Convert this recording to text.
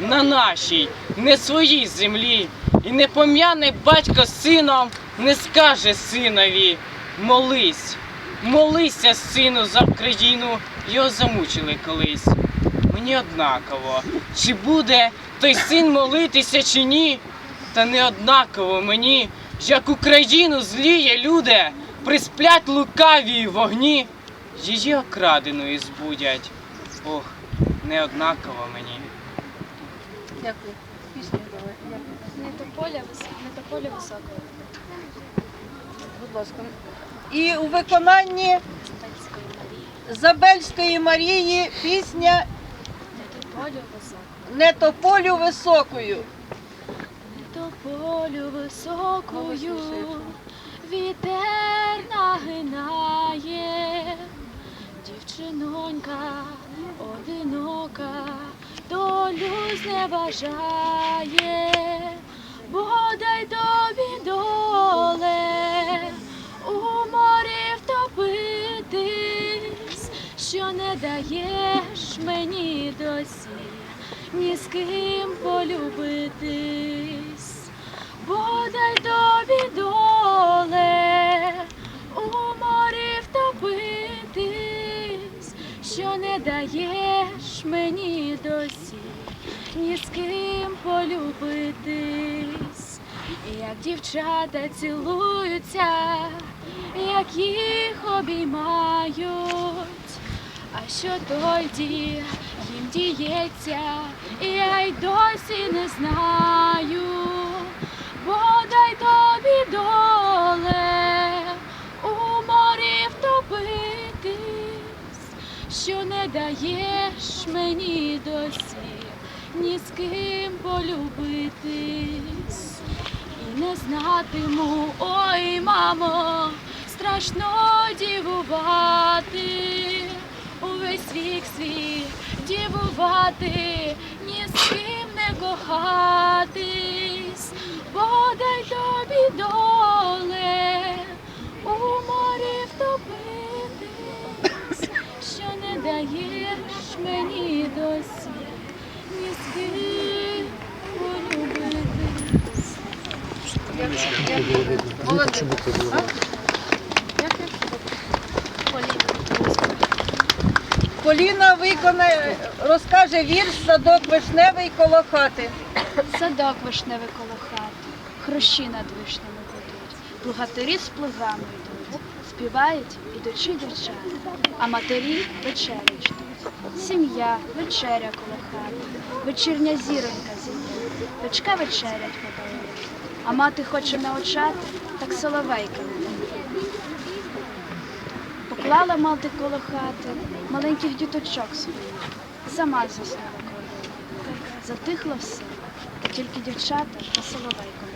на нашій, не своїй землі. І не пом'яне батько сином, не скаже синові, молись, молися, сину, за Україну, його замучили колись. Мені однаково, чи буде той син молитися, чи ні, та не однаково мені, як Україну зліє люди, присплять лукаві вогні, її окраденою збудять. Ох, не однаково мені. Дякую. Пісню давай. Не тополя, вис- не тополя високого. Будь ласка. І у виконанні Забельської Марії пісня Не. Не тополю високою. Не тополю високою. Вітер нагинає. Дівчинонька одинока, долю зневажає. Бодай тобі доле у морі втопитись, що не даєш мені досі ні з ким полюбитись. Що не даєш мені досі ні з ким полюбитись. Як дівчата цілуються, як їх обіймають, а що тоді їм діється, я й досі не знаю. Що не даєш мені досі ні з ким полюбитись. І не знатиму, ой, мамо, страшно дівувати, увесь вік свій дівувати, ні з ким не кохатись, даєш мені досі, ні з ким полюбитись. Молодець. Поліна виконає, розкаже вірш садок вишневий коло хати. Садок вишневий коло хати, хрущі над вишнями гудуть, плугатирі з плугами йдуть, співають ідучи дівчата, а матері вечерять. Сім'я, вечеря коло хати, вечірня зіронька зійде, дочка вечерять подає, а мати хоче научати, так соловейка не. Поклала мати коло хати маленьких діточок своїх, сама заснула коло. Затихло все, тільки дівчата та соловейка.